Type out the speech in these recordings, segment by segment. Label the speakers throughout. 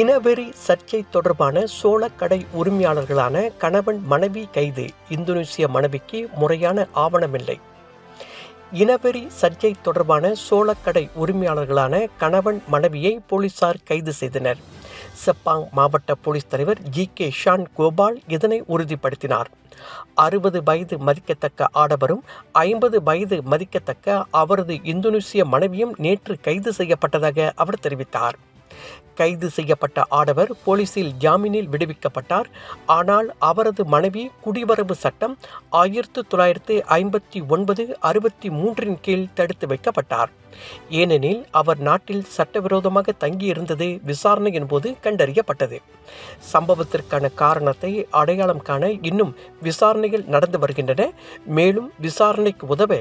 Speaker 1: இனவெறி சர்ச்சை தொடர்பான சோளக்கடை உரிமையாளர்களான கணவன் மனைவி கைது இந்தோனேசிய மனைவிக்கு முறையான ஆவணமில்லை. இனவெறி சர்ச்சை தொடர்பான சோளக்கடை உரிமையாளர்களான கணவன் மனைவியை போலீசார் கைது செய்தனர். செப்பாங் மாவட்ட போலீஸ் தலைவர் ஜி. கே. ஷான் கோபால் இதனை உறுதிப்படுத்தினார். அறுபது வயது மதிக்கத்தக்க ஆடவரும் ஐம்பது வயது மதிக்கத்தக்க அவரது இந்தோனேசிய மனைவியும் நேற்று கைது செய்யப்பட்டதாக அவர் தெரிவித்தார். கைது செய்யப்பட்ட ஆடவர் போலீசில் ஜாமீனில் விடுவிக்கப்பட்டார். ஆனால் அவரது மனைவி குடிவரவு சட்டம் ஆயிரத்து தொள்ளாயிரத்து ஐம்பத்தி ஒன்பது அறுபத்தி மூன்றின் கீழ் தடுத்து வைக்கப்பட்டார். ஏனெனில் அவர் நாட்டில் சட்டவிரோதமாக தங்கியிருந்தது விசாரணையின் போது கண்டறியப்பட்டது. சம்பவத்திற்கான காரணத்தை அடையாளம் காண இன்னும் விசாரணைகள் நடந்து வருகின்றன. மேலும் விசாரணைக்கு உதவ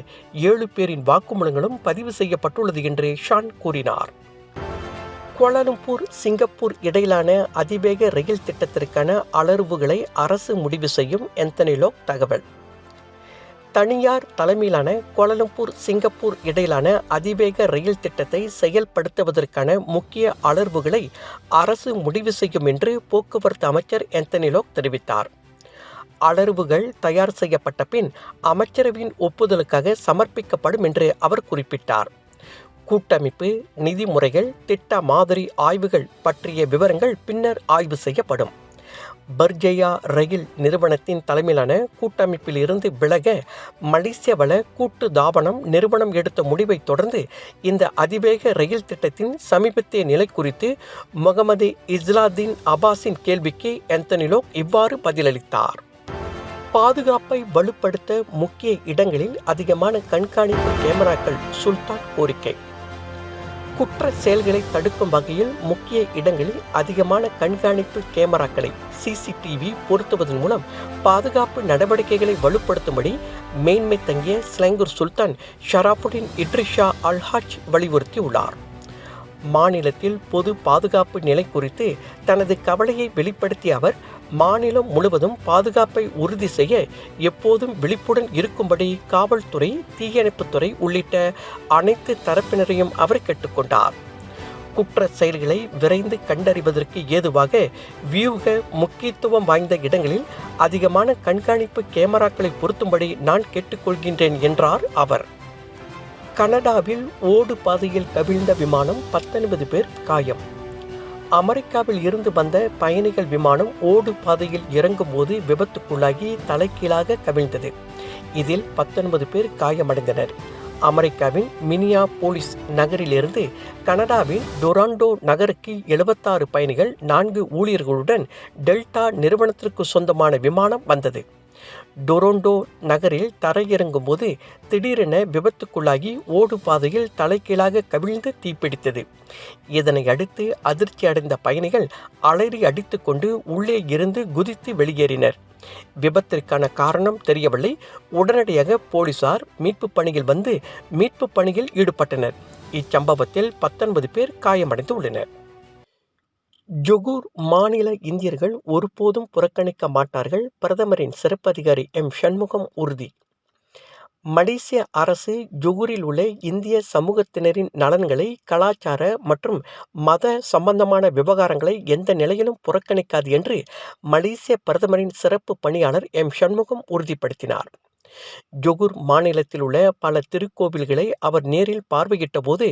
Speaker 1: ஏழு பேரின் வாக்குமூலங்களும் பதிவு செய்யப்பட்டுள்ளது என்று ஷான் கூறினார். கோலாலம்பூர் சிங்கப்பூர் இடையிலான அதிவேக ரயில் திட்டத்திற்கான அலர்வுகளை அரசு முடிவு செய்யும் எந்தனிலோக் தகவல். தனியார் தலைமையிலான கோலாலம்பூர் சிங்கப்பூர் இடையிலான அதிவேக ரயில் திட்டத்தை செயல்படுத்துவதற்கான முக்கிய அலர்வுகளை அரசு முடிவு செய்யும் என்று போக்குவரத்து அமைச்சர் எந்தனிலோக் தெரிவித்தார். அலர்வுகள் தயார் செய்யப்பட்ட பின் அமைச்சரவையின் ஒப்புதலுக்காக சமர்ப்பிக்கப்படும் என்று அவர் குறிப்பிட்டார். கூட்டமைப்பு நிதி முறைகள் திட்ட மாதிரி ஆய்வுகள் பற்றிய விவரங்கள் பின்னர் ஆய்வு செய்யப்படும். பர்ஜயா ரயில் நிறுவனத்தின் தலைமையிலான கூட்டமைப்பில் இருந்து விலக மலேசிய வள கூட்டு தாபனம் நிறுவனம் எடுத்த முடிவை தொடர்ந்து இந்த அதிவேக ரயில் திட்டத்தின் சமீபத்திய நிலை குறித்து முகமது இஸ்லாதீன் அபாஸின் கேள்விக்கு ஆந்தனிலோக் இவ்வாறு பதிலளித்தார். பாதுகாப்பை வலுப்படுத்த முக்கிய இடங்களில் அதிகமான கண்காணிப்பு கேமராக்கள் சுல்தான் கோரிக்கை. குற்ற செயல்களை தடுக்கும் வகையில் முக்கிய இடங்களில் அதிகமான கண்காணிப்பு கேமராக்களை சிசிடிவி பொருத்துவதன் மூலம் பாதுகாப்பு நடவடிக்கைகளை வலுப்படுத்தும்படி மேன்மை தங்கிய ஸ்லங்கூர் சுல்தான் ஷராஃபுடின் இட்ரிஷா அல்ஹாஜ் வலியுறுத்தியுள்ளார். மாநிலத்தில் பொது பாதுகாப்பு நிலை குறித்து தனது கவலையை வெளிப்படுத்திய அவர் மாநிலம் முழுவதும் பாதுகாப்பை உறுதி செய்ய எப்போதும் விழிப்புடன் இருக்கும்படி காவல்துறை தீயணைப்புத்துறை உள்ளிட்ட அனைத்து தரப்பினரையும் அவர் கேட்டுக்கொண்டார். குற்ற செயல்களை விரைந்து கண்டறிவதற்கு ஏதுவாக வியூக முக்கியத்துவம் வாய்ந்த இடங்களில் அதிகமான கண்காணிப்பு கேமராக்களை பொருத்தும்படி நான் கேட்டுக்கொள்கின்றேன் என்றார் அவர். கனடாவில் ஓடு பாதையில் கவிழ்ந்த விமானம் பத்தொன்பது பேர் காயம். அமெரிக்காவில் இருந்து வந்த பயணிகள் விமானம் ஓடு பாதையில் இறங்கும் போது விபத்துக்குள்ளாகி தலைகீழாக கவிழ்ந்தது. இதில் பத்தொன்பது பேர் காயமடைந்தனர். அமெரிக்காவின் மினியா போலிஸ் நகரிலிருந்து கனடாவின் டொராண்டோ நகருக்கு எழுபத்தாறு பயணிகள் நான்கு ஊழியர்களுடன் டெல்டா நிறுவனத்திற்கு சொந்தமான விமானம் வந்தது. டொரோண்டோ நகரில் தரையிறங்கும் போது திடீரென விபத்துக்குள்ளாகி ஓடு பாதையில் தலைகீழாக கவிழ்ந்து தீப்பிடித்தது. இதனை அடுத்து அதிர்ச்சி அடைந்த பயணிகள் அலறி அடித்துக்கொண்டு உள்ளே இருந்து குதித்து வெளியேறினர். விபத்திற்கான காரணம் தெரியவில்லை. உடனடியாக போலீசார் மீட்பு பணியில் வந்து மீட்பு பணியில் ஈடுபட்டனர். இச்சம்பவத்தில் பத்தொன்பது பேர் காயமடைந்து உள்ளனர் ஜொகூர் மாநில இந்தியர்கள் ஒருபோதும் புறக்கணிக்க மாட்டார்கள். பிரதமரின் சிறப்பு அதிகாரி எம். சண்முகம் உறுதி. மலேசிய அரசு ஜொகூரில் உள்ள இந்திய சமூகத்தினரின் நலன்களை கலாச்சார மற்றும் மத சம்பந்தமான விவகாரங்களை எந்த நிலையிலும் புறக்கணிக்காது என்று மலேசிய பிரதமரின் சிறப்பு பணியாளர் எம். சண்முகம் உறுதிப்படுத்தினார். ஜொகுர் மாநிலத்தில் உள்ள பல திருக்கோவில்களை அவர் நேரில் பார்வையிட்ட போது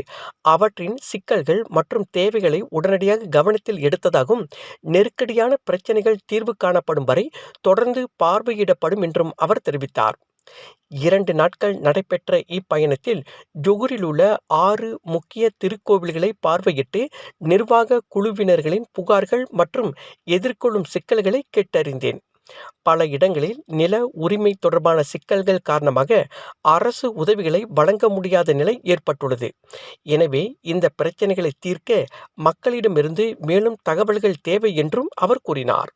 Speaker 1: அவற்றின் சிக்கல்கள் மற்றும் தேவைகளை உடனடியாக கவனத்தில் எடுத்ததாகவும் நெருக்கடியான பிரச்சனைகள் தீர்வு காணப்படும் வரை தொடர்ந்து பார்வையிடப்படும் என்றும் அவர் தெரிவித்தார். இரண்டு நாட்கள் நடைபெற்ற இப்பயணத்தில் ஜொகுரில் உள்ள ஆறு முக்கிய திருக்கோவில்களை பார்வையிட்டு நிர்வாக குழுவினர்களின் புகார்கள் மற்றும் எதிர்கொள்ளும் சிக்கல்களை கேட்டறிந்தேன். பல இடங்களில் நில உரிமை தொடர்பான சிக்கல்கள் காரணமாக அரசு உதவிகளை வழங்க முடியாத நிலை ஏற்பட்டுள்ளது. எனவே இந்த பிரச்சனைகளை தீர்க்க மக்களிடமிருந்து மேலும் தகவல்கள் தேவை என்றும் அவர் கூறினார்.